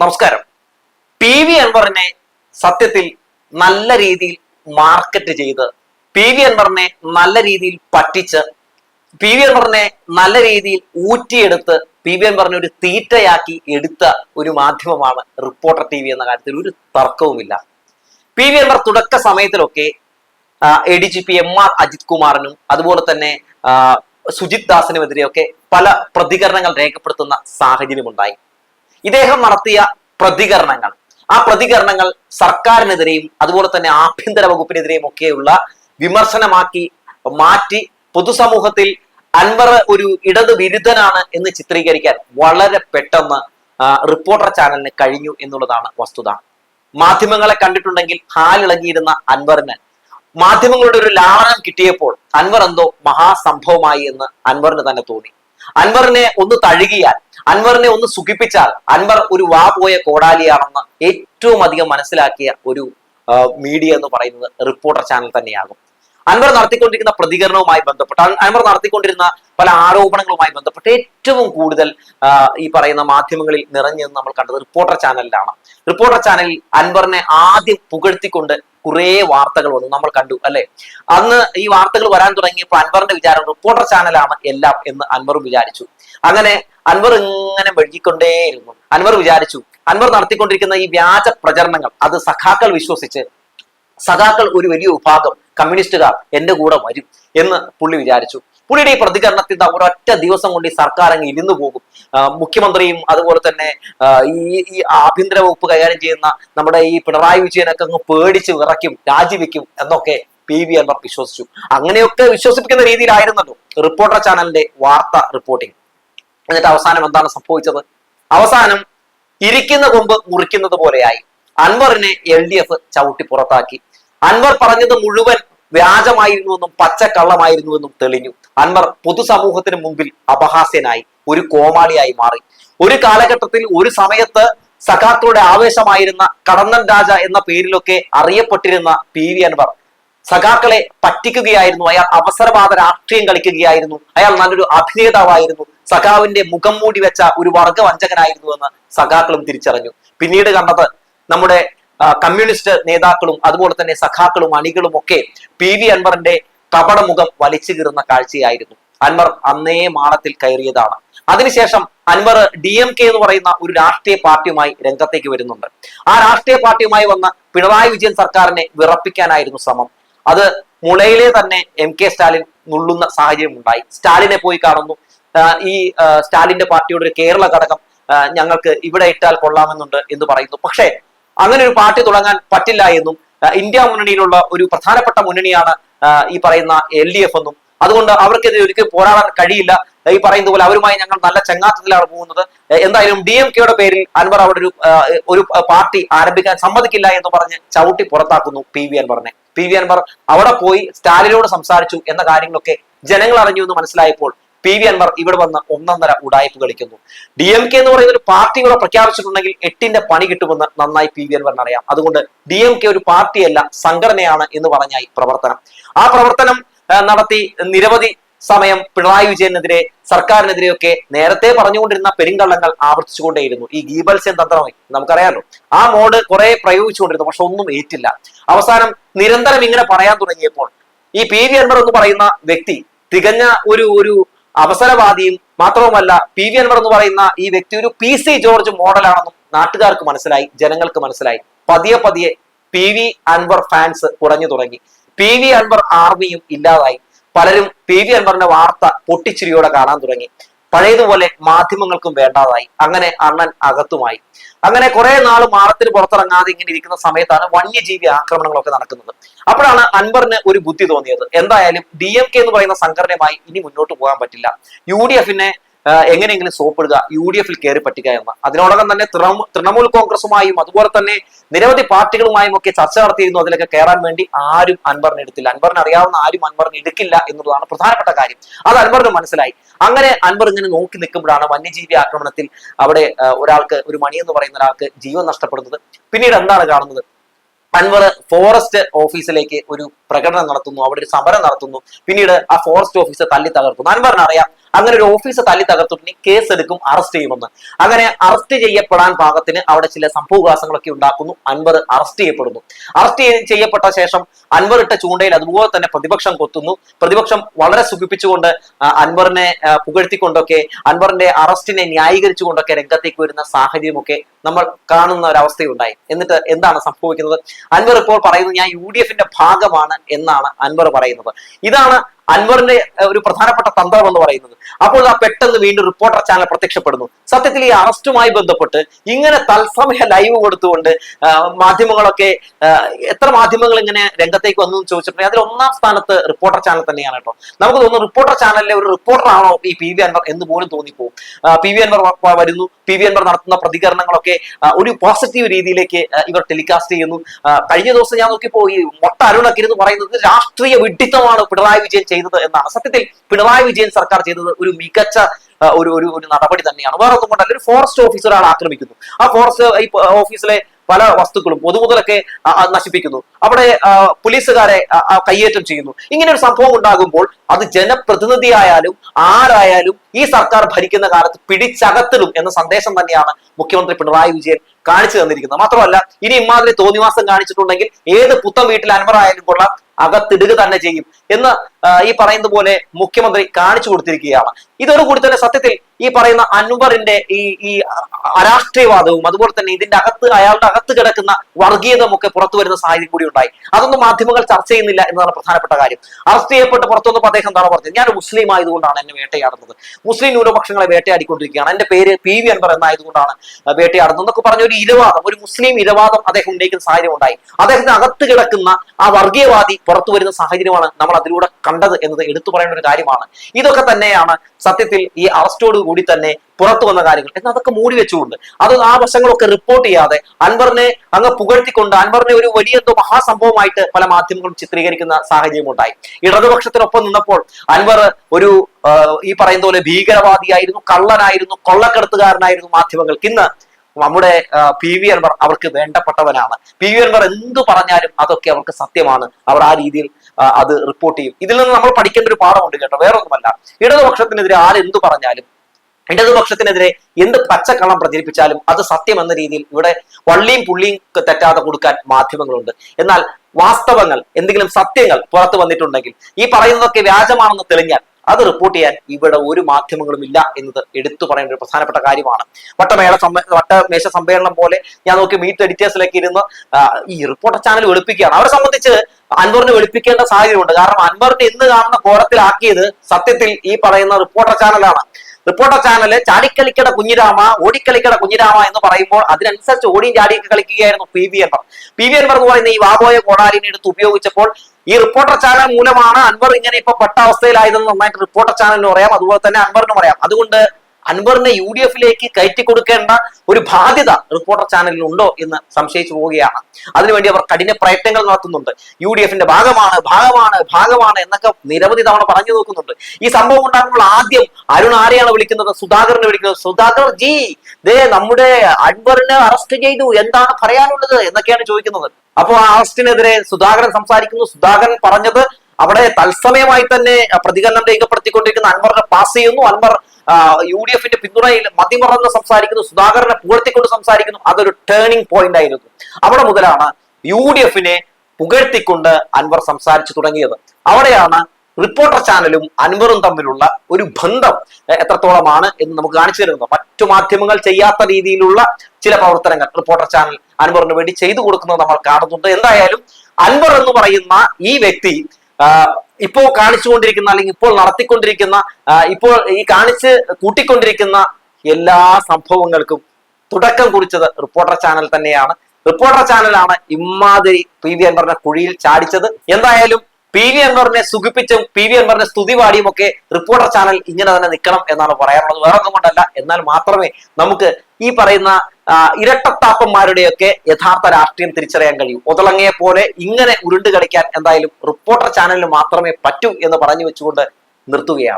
നമസ്കാരം. P V അൻവറിനെ സത്യത്തിൽ നല്ല രീതിയിൽ മാർക്കറ്റ് ചെയ്ത് പി വി അൻവറിനെ നല്ല രീതിയിൽ പറ്റിച്ച് പി വി അൻവറിനെ നല്ല രീതിയിൽ ഊറ്റിയെടുത്ത് പി വി അൻവറിനെ ഒരു തീറ്റയാക്കി എടുത്ത ഒരു മാധ്യമമാണ് റിപ്പോർട്ടർ ടി വി എന്ന കാര്യത്തിൽ. ഒരു തർക്കവുമില്ല. പി വി അൻവർ തുടക്ക സമയത്തിലൊക്കെ A D G P M R Ajith കുമാറിനും അതുപോലെ തന്നെ സുജിത് ദാസിനുമെതിരെയൊക്കെ പല പ്രതികരണങ്ങൾ രേഖപ്പെടുത്തുന്ന സാഹചര്യമുണ്ടായി. ഇദ്ദേഹം നടത്തിയ പ്രതികരണങ്ങൾ. ആ പ്രതികരണങ്ങൾ സർക്കാരിനെതിരെയും അതുപോലെ തന്നെ ആഭ്യന്തര വകുപ്പിനെതിരെയും ഒക്കെയുള്ള വിമർശനമാക്കി മാറ്റി പൊതുസമൂഹത്തിൽ അൻവർ ഒരു ഇടത് വിരുദ്ധനാണ് എന്ന് ചിത്രീകരിക്കാൻ വളരെ പെട്ടെന്ന് റിപ്പോർട്ടർ ചാനലിന് കഴിഞ്ഞു എന്നുള്ളതാണ് വസ്തുത. മാധ്യമങ്ങളെ കണ്ടിട്ടുണ്ടെങ്കിൽ ഹാലിളകിയിരുന്ന അൻവറിന്. മാധ്യമങ്ങളുടെ ഒരു ലാളനം കിട്ടിയപ്പോൾ അൻവർ എന്തോ മഹാസംഭവമായി എന്ന് അൻവറിന് തന്നെ തോന്നി. അൻവറിനെ ഒന്ന് തഴുകിയാൽ അൻവറിനെ ഒന്ന് സുഖിപ്പിച്ചാൽ അൻവർ ഒരു വാ പോയ കോടാലിയാണെന്ന് ഏറ്റവും അധികം മനസ്സിലാക്കിയ ഒരു മീഡിയ എന്ന് പറയുന്നത് റിപ്പോർട്ടർ ചാനൽ തന്നെയാകും. അൻവർ നടത്തിക്കൊണ്ടിരിക്കുന്ന പ്രതികരണവുമായി ബന്ധപ്പെട്ട് അൻ- അൻവർ നടത്തിക്കൊണ്ടിരുന്ന പല ആരോപണങ്ങളുമായി ബന്ധപ്പെട്ട് ഏറ്റവും കൂടുതൽ ഈ പറയുന്ന മാധ്യമങ്ങളിൽ നിറഞ്ഞെന്ന് നമ്മൾ കണ്ടത് റിപ്പോർട്ടർ ചാനലിലാണ് റിപ്പോർട്ടർ ചാനലിൽ അൻവറിനെ ആദ്യം പുകഴ്ത്തിക്കൊണ്ട് കുറേ വാർത്തകൾ വന്നു. നമ്മൾ കണ്ടു അല്ലെ? അന്ന് ഈ വാർത്തകൾ വരാൻ തുടങ്ങിയപ്പോൾ അൻവറിന്റെ വിചാരം റിപ്പോർട്ടർ ചാനലാണ് എല്ലാം എന്ന് അൻവർ വിചാരിച്ചു. അങ്ങനെ അൻവർ ഇങ്ങനെ വഴുകിക്കൊണ്ടേയിരുന്നു അൻവർ വിചാരിച്ചു അൻവർ നടത്തിക്കൊണ്ടിരിക്കുന്ന ഈ വ്യാജ പ്രചരണങ്ങൾ അത് സഖാക്കൾ വിശ്വസിച്ച് സഖാക്കൾ ഒരു വലിയ വിഭാഗം കമ്മ്യൂണിസ്റ്റുകാർ എന്റെ കൂടെ വരും എന്ന് പുള്ളി വിചാരിച്ചു. പുള്ളിയുടെ ഈ പ്രതികരണത്തിൽ ഒരൊറ്റ ദിവസം കൊണ്ട് ഈ സർക്കാർ അങ്ങ് ഇരുന്നു പോകും. മുഖ്യമന്ത്രിയും അതുപോലെ തന്നെ ഈ ഈ ആഭ്യന്തര വകുപ്പ് കൈകാര്യം ചെയ്യുന്ന നമ്മുടെ ഈ പിണറായി വിജയനൊക്കെ അങ്ങ് പേടിച്ച് വിറയ്ക്കും രാജിവെക്കും എന്നൊക്കെ പി വി അൻവർ വിശ്വസിച്ചു. അങ്ങനെയൊക്കെ വിശ്വസിപ്പിക്കുന്ന രീതിയിലായിരുന്നല്ലോ റിപ്പോർട്ടർ ചാനലിന്റെ വാർത്ത റിപ്പോർട്ടിംഗ് എന്നിട്ട് അവസാനം എന്താണ് സംഭവിച്ചത്? അവസാനം ഇരിക്കുന്ന കൊമ്പ് മുറിക്കുന്നത് പോലെയായി. അൻവറിനെ എൽ ഡി എഫ് ചവിട്ടി പുറത്താക്കി. അൻവർ പറഞ്ഞത് മുഴുവൻ വ്യാജമായിരുന്നുവെന്നും പച്ചക്കള്ളമായിരുന്നുവെന്നും തെളിഞ്ഞു. അൻവർ പൊതുസമൂഹത്തിന് മുമ്പിൽ അപഹാസ്യനായി ഒരു കോമാളിയായി മാറി. ഒരു കാലഘട്ടത്തിൽ ഒരു സമയത്ത് സഖാക്കളുടെ ആവേശമായിരുന്ന കടന്നൻ രാജ എന്ന പേരിലൊക്കെ അറിയപ്പെട്ടിരുന്ന പി. വി. അൻവർ സഖാക്കളെ പറ്റിക്കുകയായിരുന്നു. അയാൾ അവസരവാദ രാഷ്ട്രീയം കളിക്കുകയായിരുന്നു. അയാൾ നല്ലൊരു അഭിനേതാവായിരുന്നു. സഖാവിന്റെ മുഖം മൂടി വെച്ച ഒരു വർഗവഞ്ചകനായിരുന്നു എന്ന് സഖാക്കളും തിരിച്ചറിഞ്ഞു. പിന്നീട് കണ്ടത് നമ്മുടെ കമ്മ്യൂണിസ്റ്റ് നേതാക്കളും അതുപോലെ തന്നെ സഖാക്കളും അണികളും ഒക്കെ പി വി അൻവറിന്റെ കപടമുഖം വലിച്ചു കീറുന്ന കാഴ്ചയായിരുന്നു. അൻവർ അന്നേ മാളത്തിൽ കയറിയതാണ്. അതിനുശേഷം അൻവർ ഡി എം കെ എന്ന് പറയുന്ന ഒരു രാഷ്ട്രീയ പാർട്ടിയുമായി രംഗത്തേക്ക് വരുന്നുണ്ട്. ആ രാഷ്ട്രീയ പാർട്ടിയുമായി വന്ന പിണറായി വിജയൻ സർക്കാരിനെ വിറപ്പിക്കാനായിരുന്നു ശ്രമം. അത് മുളയിലെ തന്നെ എം കെ സ്റ്റാലിൻ നുള്ളുന്ന സാഹചര്യം ഉണ്ടായി സ്റ്റാലിനെ പോയി കാണുന്നു. ഈ സ്റ്റാലിന്റെ പാർട്ടിയുടെ ഒരു കേരള ഘടകം ഞങ്ങൾക്ക് ഇവിടെ ഇട്ടാൽ കൊള്ളാമെന്നുണ്ട് എന്ന് പറയുന്നു. പക്ഷേ അങ്ങനെ ഒരു പാർട്ടി തുടങ്ങാൻ പറ്റില്ല എന്നും ഇന്ത്യ മുന്നണിയിലുള്ള ഒരു പ്രധാനപ്പെട്ട മുന്നണിയാണ് ഈ പറയുന്ന എൽ ഡി എഫ് എന്നും. അതുകൊണ്ട് അവർക്കെതിരെ ഒരിക്കലും പോരാടാൻ കഴിയില്ല. ഈ പറയുന്ന പോലെ അവരുമായി ഞങ്ങൾ നല്ല ചങ്ങാത്തത്തിലാണ് പോകുന്നത്. എന്തായാലും ഡി എം കെയുടെ പേരിൽ അൻവർ അവിടെ ഒരു ഒരു പാർട്ടി ആരംഭിക്കാൻ സമ്മതിക്കില്ല എന്ന് പറഞ്ഞ് ചവിട്ടി പുറത്താക്കുന്നു പി വി അൻവറിനെ. പി വി അൻവർ അവിടെ പോയി സ്റ്റാലിനോട് സംസാരിച്ചു എന്ന കാര്യങ്ങളൊക്കെ ജനങ്ങൾ അറിഞ്ഞു എന്ന് മനസ്സിലായപ്പോൾ പി വി അൻവർ ഇവിടെ വന്ന് ഒന്നൊന്നര ഉടായ്പ കളിക്കുന്നു. ഡി എം കെ എന്ന് പറയുന്ന ഒരു പാർട്ടി ഇവിടെ പ്രഖ്യാപിച്ചിട്ടുണ്ടെങ്കിൽ എട്ടിന്റെ പണി കിട്ടുമെന്ന് നന്നായി പി വി അൻവറിന് അറിയാം. അതുകൊണ്ട് ഡി എം കെ ഒരു പാർട്ടിയല്ല സംഘടനയാണ് എന്ന് പറഞ്ഞായി പ്രവർത്തനം. ആ പ്രവർത്തനം നടത്തി നിരവധി സമയം പിണറായി വിജയനെതിരെ സർക്കാരിനെതിരെയൊക്കെ നേരത്തെ പറഞ്ഞുകൊണ്ടിരുന്ന പെരുങ്കള്ളങ്ങൾ ആവർത്തിച്ചുകൊണ്ടേയിരുന്നു. ഈ ഗീബൽസ്യൻ തന്ത്രമായി നമുക്കറിയാലോ. ആ മോഡ് കുറെ പ്രയോഗിച്ചുകൊണ്ടിരുന്നു പക്ഷെ ഒന്നും ഏറ്റില്ല. അവസാനം നിരന്തരം ഇങ്ങനെ പറയാൻ തുടങ്ങിയപ്പോൾ ഈ പി വി അൻവർ എന്ന് പറയുന്ന വ്യക്തി തികഞ്ഞ ഒരു ഒരു അവസരവാദിയും മാത്രവുമല്ല പി വി അൻവർ എന്ന് പറയുന്ന ഈ വ്യക്തി ഒരു പി സി ജോർജ് മോഡലാണെന്നും നാട്ടുകാർക്ക് മനസ്സിലായി ജനങ്ങൾക്ക് മനസ്സിലായി. പതിയെ പതിയെ പി വി അൻവർ ഫാൻസ് കുറഞ്ഞു തുടങ്ങി. പി വി അൻവർ ആർമിയും ഇല്ലാതായി. പലരും പി വി അൻവറിന്റെ വാർത്ത പൊട്ടിച്ചിരിയോടെ കാണാൻ തുടങ്ങി. പഴയതുപോലെ മാധ്യമങ്ങൾക്കും വേണ്ടാതായി. അങ്ങനെ അണ്ണൻ അകത്തുമായി. അങ്ങനെ കുറെ നാൾ മാളത്തിന് പുറത്തിറങ്ങാതെ ഇങ്ങനെ ഇരിക്കുന്ന സമയത്താണ് വന്യജീവി ആക്രമണങ്ങളൊക്കെ നടക്കുന്നത്. അപ്പോഴാണ് അൻവറിന് ഒരു ബുദ്ധി തോന്നിയത്. എന്തായാലും ഡി എം കെ എന്ന് പറയുന്ന സംഘടനയുമായി ഇനി മുന്നോട്ട് പോകാൻ പറ്റില്ല. യു ഡി എഫിനെ എങ്ങനെയെങ്കിലും സോപ്പിടുക യു ഡി എഫിൽ കയറി പറ്റുക എന്ന്. അതിനോടകം തന്നെ തൃണമൂൽ കോൺഗ്രസുമായും അതുപോലെ തന്നെ നിരവധി പാർട്ടികളുമായും ഒക്കെ ചർച്ച നടത്തിയിരുന്നു അതിലൊക്കെ കയറാൻ വേണ്ടി ആരും അൻവറിന് എടുത്തില്ല. അൻവറിന് അറിയാവുന്ന ആരും അൻവറിന് എടുക്കില്ല എന്നുള്ളതാണ് പ്രധാനപ്പെട്ട കാര്യം. അത് അൻവറിന് മനസ്സിലായി. അങ്ങനെ അൻവർ ഇങ്ങനെ നോക്കി നിൽക്കുമ്പോഴാണ് വന്യജീവി ആക്രമണത്തിൽ അവിടെ ഒരാൾക്ക് ഒരു മണി എന്ന് പറയുന്ന ഒരാൾക്ക് ജീവൻ നഷ്ടപ്പെടുന്നത്. പിന്നീട് എന്താണ് കാണുന്നത്? അൻവർ ഫോറസ്റ്റ് ഓഫീസിലേക്ക് ഒരു പ്രകടനം നടത്തുന്നു അവിടെ ഒരു സമരം നടത്തുന്നു. പിന്നീട് ആ ഫോറസ്റ്റ് ഓഫീസ് തല്ലി തകർക്കുന്നു. അൻവറിന് അറിയാം അങ്ങനെ ഒരു ഓഫീസ് തല്ലി തകർത്തിട്ടുണ്ടെങ്കിൽ കേസ് എടുക്കും അറസ്റ്റ് ചെയ്യുമെന്ന്. അങ്ങനെ അറസ്റ്റ് ചെയ്യപ്പെടാൻ പാകത്തിന് അവിടെ ചില സംഭവവികാസങ്ങളൊക്കെ ഉണ്ടാക്കുന്നു. അൻവർ അറസ്റ്റ് ചെയ്യപ്പെടുന്നു. അറസ്റ്റ് ചെയ്യപ്പെട്ട ശേഷം അൻവർ ഇട്ട ചൂണ്ടയിൽ അതുപോലെ തന്നെ പ്രതിപക്ഷം കൊത്തുന്നു. പ്രതിപക്ഷം വളരെ സുഖിപ്പിച്ചുകൊണ്ട് അൻവറിനെ പുകഴ്ത്തിക്കൊണ്ടൊക്കെ അൻവറിന്റെ അറസ്റ്റിനെ ന്യായീകരിച്ചുകൊണ്ടൊക്കെ രംഗത്തേക്ക് വരുന്ന സാഹചര്യമൊക്കെ നമ്മൾ കാണുന്ന ഒരു അവസ്ഥയുണ്ടായി എന്നിട്ട് എന്താണ് സംഭവിക്കുന്നത്? അൻവർ ഇപ്പോൾ പറയുന്നത് ഞാൻ യു ഡി എഫിന്റെ ഭാഗമാണ് എന്നാണ് അൻവർ പറയുന്നത്. ഇതാണ് അൻവറിന്റെ ഒരു പ്രധാനപ്പെട്ട തന്ത്രം എന്ന് പറയുന്നത്. അപ്പോൾ ആ പെട്ടെന്ന് വീണ്ടും റിപ്പോർട്ടർ ചാനൽ പ്രത്യക്ഷപ്പെടുന്നു. സത്യത്തിൽ ഈ അറസ്റ്റുമായി ബന്ധപ്പെട്ട് ഇങ്ങനെ തത്സമയ ലൈവ് കൊടുത്തുകൊണ്ട് മാധ്യമങ്ങളൊക്കെ എത്ര മാധ്യമങ്ങൾ ഇങ്ങനെ രംഗത്തേക്ക് വന്നു എന്ന് ചോദിച്ചിട്ടുണ്ടെങ്കിൽ അതിൽ ഒന്നാം സ്ഥാനത്ത് റിപ്പോർട്ടർ ചാനൽ തന്നെയാണ് കേട്ടോ. നമുക്ക് തോന്നുന്നു റിപ്പോർട്ടർ ചാനലിലെ ഒരു റിപ്പോർട്ടർ ആണോ ഈ പി വി അൻവർ എന്ന് പോലും തോന്നിപ്പോകും ആ, പി വി അൻവർ വരുന്നു. പി വി അൻവർ നടത്തുന്ന പ്രതികരണങ്ങളൊക്കെ ആ, ഒരു പോസിറ്റീവ് രീതിയിലേക്ക് ഇവർ ടെലികാസ്റ്റ് ചെയ്യുന്നു. കഴിഞ്ഞ ദിവസം ഞാൻ നോക്കിയപ്പോ ഈ മൊട്ട അരുണൊക്കെ ഇരുന്ന് പറയുന്നത് രാഷ്ട്രീയ വിഡിത്തമാണ് പിണറായി വിജയൻ ചെയ്തത് എന്നാണ്. സത്യത്തിൽ പിണറായി വിജയൻ സർക്കാർ ചെയ്തത് ഒരു മികച്ച ഒരു ഒരു നടപടി തന്നെയാണ്. വേറെ ഒന്നും കൊണ്ടല്ല ഒരു ഫോറസ്റ്റ് ഓഫീസർ ഒരാൾ ആക്രമിക്കുന്നു. ആ ഫോറസ്റ്റ് ഓഫീസിലെ പല വസ്തുക്കളും പൊതുമുതലൊക്കെ നശിപ്പിക്കുന്നു. അവിടെ പോലീസുകാരെ കയ്യേറ്റം ചെയ്യുന്നു. ഇങ്ങനെ ഒരു സംഭവം ഉണ്ടാകുമ്പോൾ അത് ജനപ്രതിനിധിയായാലും ആരായാലും ഈ സർക്കാർ ഭരിക്കുന്ന കാലത്ത് പിടിച്ചകത്തിലും എന്ന സന്ദേശം തന്നെയാണ് മുഖ്യമന്ത്രി പിണറായി വിജയൻ കാണിച്ചു തന്നിരിക്കുന്നത്. മാത്രമല്ല ഇനി ഇമാതിരി തോന്നിവാസം കാണിച്ചിട്ടുണ്ടെങ്കിൽ ഏത് പുത്തൻ വീട്ടിൽ അൻവറായാലും കൊള്ളാം. അകത്തിടുക തന്നെ ചെയ്യും എന്ന് ഈ പറയുന്ന പോലെ മുഖ്യമന്ത്രി കാണിച്ചു കൊടുത്തിരിക്കുകയാണ്. ഇതോടുകൂടി തന്നെ സത്യത്തിൽ ഈ പറയുന്ന അൻവറിന്റെ ഈ ഈ അരാഷ്ട്രീയവാദവും അതുപോലെ തന്നെ ഇതിന്റെ അകത്ത് അയാളുടെ അകത്ത് കിടക്കുന്ന വർഗീയതയും ഒക്കെ പുറത്തു വരുന്ന സാഹചര്യം കൂടി ഉണ്ടായി. അതൊന്നും മാധ്യമങ്ങൾ ചർച്ച ചെയ്യുന്നില്ല എന്നതാണ് പ്രധാനപ്പെട്ട കാര്യം. അറസ്റ്റ് ചെയ്യപ്പെട്ട് പുറത്തുനിന്ന് അദ്ദേഹം എന്താണ് പറഞ്ഞത്? ഞാൻ മുസ്ലിം ആയതുകൊണ്ടാണ് എന്നെ വേട്ടയാടുന്നത്. മുസ്ലിം ന്യൂനപക്ഷങ്ങളെ വേട്ടയാടിക്കൊണ്ടിരിക്കുകയാണ്. എന്റെ പേര് പി വി അൻവർ എന്നായതുകൊണ്ടാണ് വേട്ടയാടുന്നത് എന്നൊക്കെ പറഞ്ഞ ഒരു ഇരവാദം ഒരു മുസ്ലിം ഇരവാദം അദ്ദേഹം ഉന്നയിക്കുന്ന സാഹചര്യം ഉണ്ടായി. അദ്ദേഹത്തിന് അകത്ത് കിടക്കുന്ന ആ വർഗീയവാദി പുറത്തു വരുന്ന സാഹചര്യമാണ് നമ്മൾ അതിലൂടെ കണ്ടത് എന്നത് എടുത്തു പറയേണ്ട ഒരു കാര്യമാണ്. ഇതൊക്കെ തന്നെയാണ് സത്യത്തിൽ ഈ അറസ്റ്റോട് കൂടി തന്നെ പുറത്തു വന്ന കാര്യങ്ങൾ. എന്നാൽ അതൊക്കെ മൂടി വെച്ചുകൊണ്ട് അത് ആ വശങ്ങളൊക്കെ റിപ്പോർട്ട് ചെയ്യാതെ അൻവറിനെ അങ്ങ് പുകഴ്ത്തിക്കൊണ്ട് അൻവറിനെ ഒരു വലിയ എന്തോ മഹാസംഭവമായിട്ട് പല മാധ്യമങ്ങളും ചിത്രീകരിക്കുന്ന സാഹചര്യം ഉണ്ടായി. ഇടതുപക്ഷത്തിനൊപ്പം നിന്നപ്പോൾ അൻവർ ഒരു ഈ പറയുന്ന പോലെ ഭീകരവാദിയായിരുന്നു കള്ളനായിരുന്നു കൊള്ളക്കടത്തുകാരനായിരുന്നു മാധ്യമങ്ങൾക്ക്. ഇന്ന് നമ്മുടെ പി വി അൻവർ അവർക്ക് വേണ്ടപ്പെട്ടവനാണ്. പി വി അൻവർ എന്തു പറഞ്ഞാലും അതൊക്കെ അവർക്ക് സത്യമാണ്. അവർ ആ രീതിയിൽ അത് റിപ്പോർട്ട് ചെയ്യും. ഇതിൽ നിന്ന് നമ്മൾ പഠിക്കേണ്ട ഒരു പാഠമുണ്ട് കേട്ടോ വേറൊന്നുമല്ല. ഇടതുപക്ഷത്തിനെതിരെ ആരെന്തു പറഞ്ഞാലും ഇടതുപക്ഷത്തിനെതിരെ എന്ത് പച്ചക്കള്ളം പ്രചരിപ്പിച്ചാലും അത് സത്യം എന്ന രീതിയിൽ ഇവിടെ വള്ളിയും പുള്ളിയും തെറ്റാതെ കൊടുക്കാൻ മാധ്യമങ്ങളുണ്ട്. എന്നാൽ വാസ്തവങ്ങൾ എന്തെങ്കിലും സത്യങ്ങൾ പുറത്തു വന്നിട്ടുണ്ടെങ്കിൽ ഈ പറയുന്നതൊക്കെ വ്യാജമാണെന്ന് തെളിഞ്ഞാൽ അത് റിപ്പോർട്ട് ചെയ്യാൻ ഇവിടെ ഒരു മാധ്യമങ്ങളും ഇല്ല എന്നത് എടുത്തു പറയേണ്ട ഒരു പ്രധാനപ്പെട്ട കാര്യമാണ്. വട്ടമേള വട്ടമേശ സമ്മേളനം പോലെ ഞാൻ നോക്കി മീറ്റ് എഡിറ്റേഴ്സിലൊക്കെ ഇരുന്ന് ഈ റിപ്പോർട്ടർ ചാനൽ വെളുപ്പിക്കുകയാണ്. അവരെ സംബന്ധിച്ച് അൻവറിനെ വെളുപ്പിക്കേണ്ട സാഹചര്യമുണ്ട്. കാരണം അൻവറിനെ ഇന്ന് കാണുന്ന കോലത്തിലാക്കിയത് സത്യത്തിൽ ഈ പറയുന്ന റിപ്പോർട്ടർ ചാനലാണ് റിപ്പോർട്ടർ ചാനൽ ചാടിക്കളിക്കട കുഞ്ഞിരാമ ഓടിക്കളിക്കട കുഞ്ഞിരാമ എന്ന് പറയുമ്പോൾ അതിനനുസരിച്ച് ഓടിയും ചാടിയൊക്കെ കളിക്കുകയായിരുന്നു P V N P V N എന്ന് പറയുന്ന ഈ വാബോയ കോടാലിനെ എടുത്ത് ഉപയോഗിച്ചപ്പോൾ ഈ റിപ്പോർട്ടർ ചാനൽ മൂലമാണ് അൻവർ ഇങ്ങനെ ഇപ്പൊ പെട്ട അവസ്ഥയിലായതെന്ന് നന്നായിട്ട് റിപ്പോർട്ടർ ചാനലിനും അറിയാം അതുപോലെ തന്നെ അൻവറിനും അറിയാം അതുകൊണ്ട് അൻവറിനെ യു ഡി എഫിലേക്ക് കയറ്റി കൊടുക്കേണ്ട ഒരു ബാധ്യത റിപ്പോർട്ടർ ചാനലിൽ ഉണ്ടോ എന്ന് സംശയിച്ചു പോവുകയാണ്. അതിനുവേണ്ടി അവർ കഠിന പ്രയത്നങ്ങൾ നടത്തുന്നുണ്ട്. യു ഡി എഫിന്റെ ഭാഗമാണ് ഭാഗമാണ് ഭാഗമാണ് എന്നൊക്കെ നിരവധി തവണ പറഞ്ഞു നോക്കുന്നുണ്ട്. ഈ സംഭവം ഉണ്ടാകുമ്പോൾ ആദ്യം അരുൺ ആരെയാണ് വിളിക്കുന്നത്? സുധാകരനെ വിളിക്കുന്നത്. സുധാകർ ജി ദേ നമ്മുടെ അൻവറിനെ അറസ്റ്റ് ചെയ്തു. എന്താണ് പറയാനുള്ളത് എന്നൊക്കെയാണ് ചോദിക്കുന്നത്. അപ്പോൾ ആ അറസ്റ്റിനെതിരെ സുധാകരൻ സംസാരിക്കുന്നു. സുധാകരൻ പറഞ്ഞത് അവിടെ തത്സമയമായി തന്നെ പ്രതികരണം രേഖപ്പെടുത്തിക്കൊണ്ടിരിക്കുന്ന അൻവറിനെ പാസ് ചെയ്യുന്നു. അൻവർ യു ഡി എഫിന്റെ പിന്തുണയിൽ മതിമറന്ന് സംസാരിക്കുന്നു. സുധാകരനെ പുകഴ്ത്തിക്കൊണ്ട് സംസാരിക്കുന്നു. അതൊരു ടേണിംഗ് പോയിന്റ് ആയിരുന്നു. അവിടെ മുതലാണ് യു ഡി എഫിനെ പുകഴ്ത്തിക്കൊണ്ട് അൻവർ സംസാരിച്ചു തുടങ്ങിയത്. അവിടെയാണ് റിപ്പോർട്ടർ ചാനലും അൻവറും തമ്മിലുള്ള ഒരു ബന്ധം എത്രത്തോളമാണ് എന്ന് നമുക്ക് കാണിച്ചു തരുന്നത്. മറ്റു മാധ്യമങ്ങൾ ചെയ്യാത്ത രീതിയിലുള്ള ചില പ്രവർത്തനങ്ങൾ റിപ്പോർട്ടർ ചാനൽ അൻവറിന് വേണ്ടി ചെയ്തു കൊടുക്കുന്നത് നമ്മൾ കാണുന്നുണ്ട്. എന്തായാലും അൻവർ എന്ന് പറയുന്ന ഈ വ്യക്തി ഇപ്പോൾ കാണിച്ചുകൊണ്ടിരിക്കുന്ന അല്ലെങ്കിൽ ഇപ്പോൾ നടത്തിക്കൊണ്ടിരിക്കുന്ന ഇപ്പോൾ ഈ കാണിച്ച് കൂട്ടിക്കൊണ്ടിരിക്കുന്ന എല്ലാ സംഭവങ്ങൾക്കും തുടക്കം കുറിച്ചത് റിപ്പോർട്ടർ ചാനൽ തന്നെയാണ്. റിപ്പോർട്ടർ ചാനലാണ് ഇമ്മാതിരി പി വി അൻവറിനെ കുഴിയിൽ ചാടിച്ചത്. എന്തായാലും പി വി അൻവറിനെ സുഖിപ്പിച്ചും പി വി അൻവറിനെ സ്തുതി പാടിയും ഒക്കെ റിപ്പോർട്ടർ ചാനൽ ഇങ്ങനെ തന്നെ നിൽക്കണം എന്നാണ് പറയാറുള്ളത്. വേറെ ഒന്നും കൊണ്ടല്ല. എന്നാൽ മാത്രമേ നമുക്ക് ഈ പറയുന്ന ഇരട്ടത്താപ്പന്മാരുടെയൊക്കെ യഥാർത്ഥ രാഷ്ട്രീയം തിരിച്ചറിയാൻ കഴിയും. ഒതളങ്ങയെ പോലെ ഇങ്ങനെ ഉരുണ്ട് കളിക്കാൻ എന്തായാലും റിപ്പോർട്ടർ ചാനലിന് മാത്രമേ പറ്റൂ എന്ന് പറഞ്ഞു വെച്ചുകൊണ്ട് നിർത്തുകയാണ്.